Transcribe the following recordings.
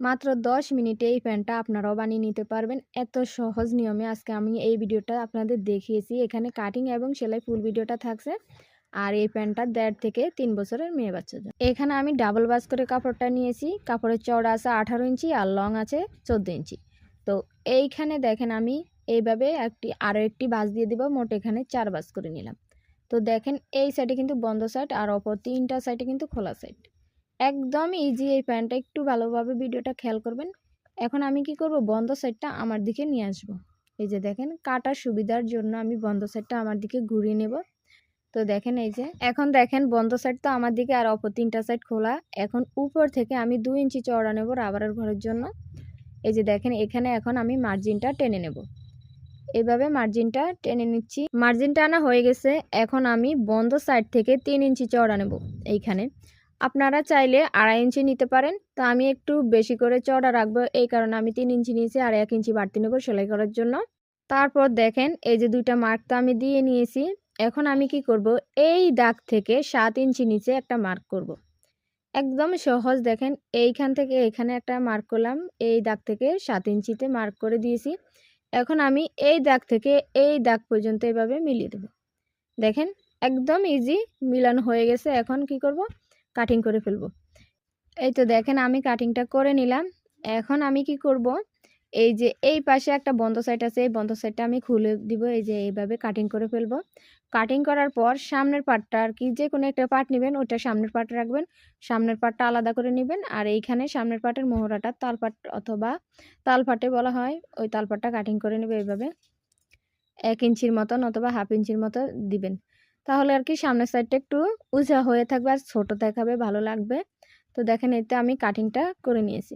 মাত্র 10 মিনিটে এই প্যান্টটা আপনারাও বানিয়ে নিতে পারবেন। এত সহজ নিয়মে আজকে আমি এই ভিডিওটা আপনাদের দেখিয়েছি। এখানে কাটিং এবং সেলাই ফুল ভিডিওটা থাকছে। আর এই প্যান্টটা দেড় থেকে তিন বছরের মেয়ে জন্য। এখানে আমি ডাবল বাস করে কাপড়টা নিয়েছি। কাপড়ের চওড়া আছে 18 ইঞ্চি আর লং আছে 14 ইঞ্চি। তো এইখানে দেখেন আমি এইভাবে একটি, আরও একটি বাস দিয়ে দিব মোট এখানে চার বাস করে নিলাম। তো দেখেন এই সাইডে কিন্তু বন্ধ সাইড আর অপর তিনটা সাইডে কিন্তু খোলা সাইড। একদম ইজি এই প্যান্টটা একটু ভালোভাবে ভিডিওটা খেয়াল করবেন। এখন আমি কি করব বন্ধ সাইডটা আমার দিকে নিয়ে আসব। এই যে দেখেন কাটার সুবিধার জন্য আমি বন্ধ সাইডটা আমার দিকে ঘুরিয়ে নেব। তো দেখেন এই যে, এখন দেখেন বন্ধ সাইড তো আমার দিকে আর অপর তিনটা সাইড খোলা। এখন উপর থেকে আমি দু ইঞ্চি চওড়া নেব রাবারের ঘরের জন্য। এই যে দেখেন, এখানে এখন আমি মার্জিনটা টেনে নেব। এভাবে মার্জিনটা টেনে নিচ্ছি। মার্জিনটা আনা হয়ে গেছে। এখন আমি বন্ধ সাইড থেকে তিন ইঞ্চি চওড়া নেব এইখানে। আপনারা চাইলে আড়াই ইঞ্চি নিতে পারেন। তো আমি একটু বেশি করে চওড়া রাখব, এই কারণে আমি তিন ইঞ্চি নিয়েছি আর এক ইঞ্চি বাড়তি নেব সেলাই করার জন্য। তারপর দেখেন, এই যে দুইটা মার্ক তো আমি দিয়ে নিয়েছি। এখন আমি কি করব, এই দাগ থেকে সাত ইঞ্চি নিচে একটা মার্ক করব। একদম সহজ, দেখেন, এইখান থেকে এখানে একটা মার্ক করলাম, এই দাগ থেকে সাত ইঞ্চিতে মার্ক করে দিয়েছি। এখন আমি এই দাগ থেকে এই দাগ পর্যন্ত এভাবে মিলিয়ে দেব। দেখেন, একদম ইজি মিলানো হয়ে গেছে এখন কি করব কাটিং করে ফেলব। এই তো দেখেন আমি কাটিংটা করে নিলাম। এখন আমি কি করব এই যে এই পাশে একটা বন্ধ সাইড আছে, এই বন্ধ সাইডটা আমি খুলে দিব এই যে এইভাবে কাটিং করে ফেলব। কাটিং করার পর সামনের পার্টটা আর কি, যে কোনো একটা পার্ট নেবেন, ওইটা সামনের পার্টে রাখবেন। সামনের পার্টটা আলাদা করে নেবেন আর এইখানে সামনের পার্টের মোহরাটা তালপাট অথবা তালপাটে বলা হয়, ওই তালপাটটা কাটিং করে নেবে এইভাবে। এক ইঞ্চির মতন অথবা হাফ ইঞ্চির মতো দিবেন। তাহলে আর কি সামনের সাইডটা একটু উঁচা হয়ে থাকবে আর ছোট দেখাবে, ভালো লাগবে। তো দেখেন এতে আমি কাটিংটা করে নিয়েছি।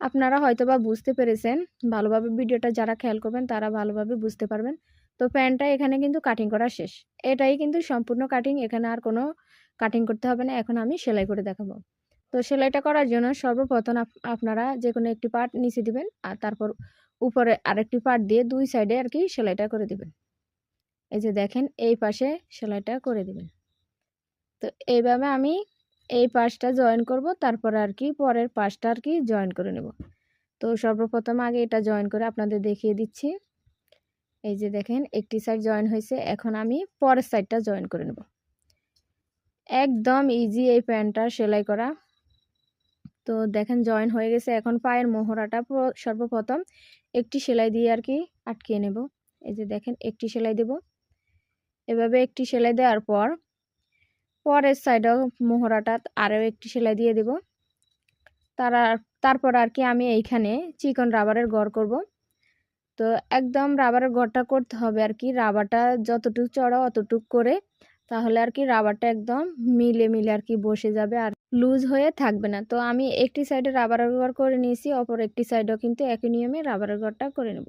আপনারা হয়তোবা বুঝতে পেরেছেন। ভালোভাবে ভিডিওটা যারা খেয়াল করবেন তারা ভালোভাবে বুঝতে পারবেন। তো প্যান্টটা এখানে কিন্তু কাটিং করা শেষ। এটাই কিন্তু সম্পূর্ণ কাটিং এখানে আর কোনো কাটিং করতে হবে না। এখন আমি সেলাই করে দেখাবো। তো সেলাইটা করার জন্য সর্বপ্রথম আপনারা যে কোনো একটি পার্ট নিচে দিবেন আর তারপর উপরে আরেকটি পার্ট দিয়ে দুই সাইডে আর কি সেলাইটা করে দিবেন। এই যে দেখেন, এই পাশে সেলাইটা করে দেবেন তো এইভাবে আমি এই পাশটা জয়েন করব, তারপর আর কি পরের পাশটা আর কি জয়েন করে নেব। তো সর্বপ্রথম আগে এটা জয়েন করে আপনাদের দেখিয়ে দিচ্ছি। এই যে দেখেন, একটি সাইড জয়েন হয়েছে, এখন আমি পরের সাইডটা জয়েন করে নেব। একদম ইজি এই প্যান্টটা সেলাই করা। তো দেখেন জয়েন হয়ে গেছে, এখন পায়ের মোহরাটা সর্বপ্রথম একটি সেলাই দিয়ে আর কি আটকিয়ে নেব। এই যে দেখেন, একটি সেলাই দেব। এভাবে একটি সেলাই দেওয়ার পর পরের সাইডেও মোহরাটা আরও একটি সেলাই দিয়ে দেব। তারা, তারপর আর কি আমি এইখানে চিকন রাবারের গড় করব। তো একদম রাবারের গড়টা করতে হবে আর কি, রাবারটা যতটুক চড়া অতটুক করে, তাহলে আর কি রাবারটা একদম মিলে মিলে আর কি বসে যাবে আর লুজ হয়ে থাকবে না। তো আমি একটি সাইডে রাবারের গড় করে নিয়েছি, অপর একটি সাইডেও কিন্তু একই নিয়মে রাবারের গড়টা করে নেব।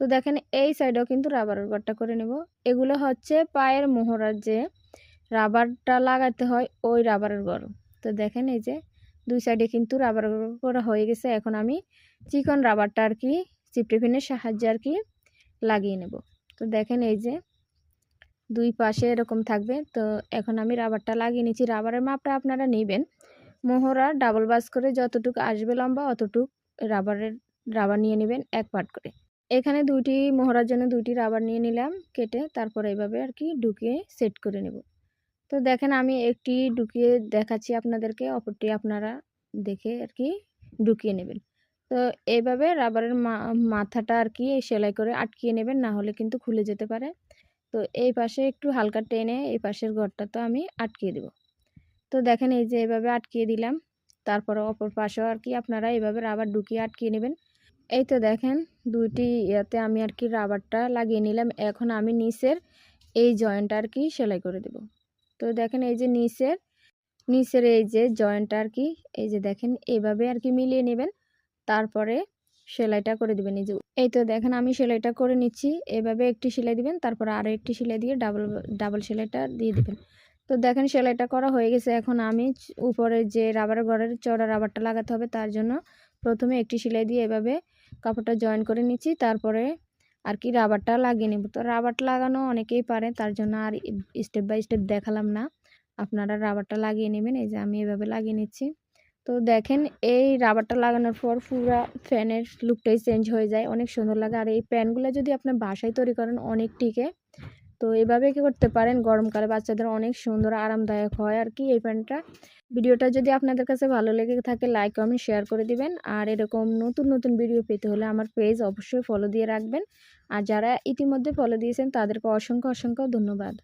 তো দেখেন এই সাইডেও কিন্তু রাবারের গড়টা করে নেব। এগুলো হচ্ছে পায়ের মোহরার যে রাবারটা লাগাতে হয়, ওই রাবারের গরম তো দেখেন এই যে দুই সাইডে কিন্তু রাবার করা হয়ে গেছে। এখন আমি চিকন রাবারটা আর কি চিপটে পিনের সাহায্যে আর কি লাগিয়ে নেব। তো দেখেন এই যে দুই পাশে এরকম থাকবে। তো এখন আমি রাবারটা লাগিয়ে নিচ্ছি। রাবারের মাপটা আপনারা নেবেন। মোহরা ডাবল বাস করে যতটুকু আসবে লম্বা, অতটুক রাবারের রাবার নিয়ে নেবেন এক পাট করে। এখানে দুইটি মোহরার জন্য দুইটি রাবার নিয়ে নিলাম, কেটে তারপর এইভাবে আর কি ঢুকিয়ে সেট করে নেব। তো দেখেন আমি একটি ঢুকিয়ে দেখাচ্ছি আপনাদেরকে, অপরটি আপনারা দেখে আর কি ঢুকিয়ে নেবেন। তো এইভাবে রাবারের মাথাটা আর কি সেলাই করে আটকিয়ে নেবেন, না হলে কিন্তু খুলে যেতে পারে। তো এই পাশে একটু হালকা টেনে এই পাশের ঘরটা তো আমি আটকিয়ে দেব। তো দেখেন এই যে এইভাবে আটকিয়ে দিলাম, তারপরে অপর পাশেও আর কি আপনারা এইভাবে রাবার ঢুকিয়ে আটকিয়ে নেবেন। এই তো দেখেন, দুইটি ইয়াতে আমি আর কি রাবারটা লাগিয়ে নিলাম। এখন আমি নিচের এই জয়েন্টটা আর কি সেলাই করে দেব। তো দেখেন এই যে নিচের নিচের এই যে জয়েন্টটা আর কি, এই যে দেখেন এইভাবে আর কি মিলিয়ে নেবেন। তারপরে সেলাইটা করে দিবেন। এই যে, এই তো দেখেন, আমি সেলাইটা করে নিচ্ছি। এভাবে একটি সেলাই দিবেন, তারপর আরও একটি সেলাই দিয়ে ডাবল ডাবল সেলাইটা দিয়ে দিবেন। তো দেখেন, সেলাইটা করা হয়ে গেছে। এখন আমি উপরে যে রাবার ঘরের চড়া রাবারটা লাগাতে হবে, তার জন্য প্রথমে একটি সেলাই দিয়ে এভাবে কাপড়টা জয়েন করে নিচ্ছি, তারপরে আর কি রাবারটা লাগিয়ে নেব। তো রাবারটা লাগানো অনেকেই পারে, তার জন্য আর স্টেপ বাই স্টেপ দেখালাম না। আপনারা রাবারটা লাগিয়ে নেবেন, এই যে আমি এভাবে লাগিয়ে নিচ্ছি। তো দেখেন, এই রাবারটা লাগানোর পর পুরা ফ্যানের লুকটাই চেঞ্জ হয়ে যায়, অনেক সুন্দর লাগে। আর এই প্যান্টগুলো যদি আপনার বাসায় তৈরি করেন, অনেক টিকে। তো এভাবে কি করতে পারেন? গরমকালে বাচ্চাদের অনেক সুন্দর, আরামদায়ক হয় আর কি এই প্যান্টটা। ভিডিওটা যদি আপনাদের কাছে ভালো লেগে থাকে লাইক কমেন্ট শেয়ার করে দিবেন। আর এরকম নতুন নতুন ভিডিও পেতে হলে আমার পেজ অবশ্যই ফলো দিয়ে রাখবেন। আর যারা ইতিমধ্যে ফলো দিয়েছেন, তাদেরকে অসংখ্য অসংখ্য ধন্যবাদ।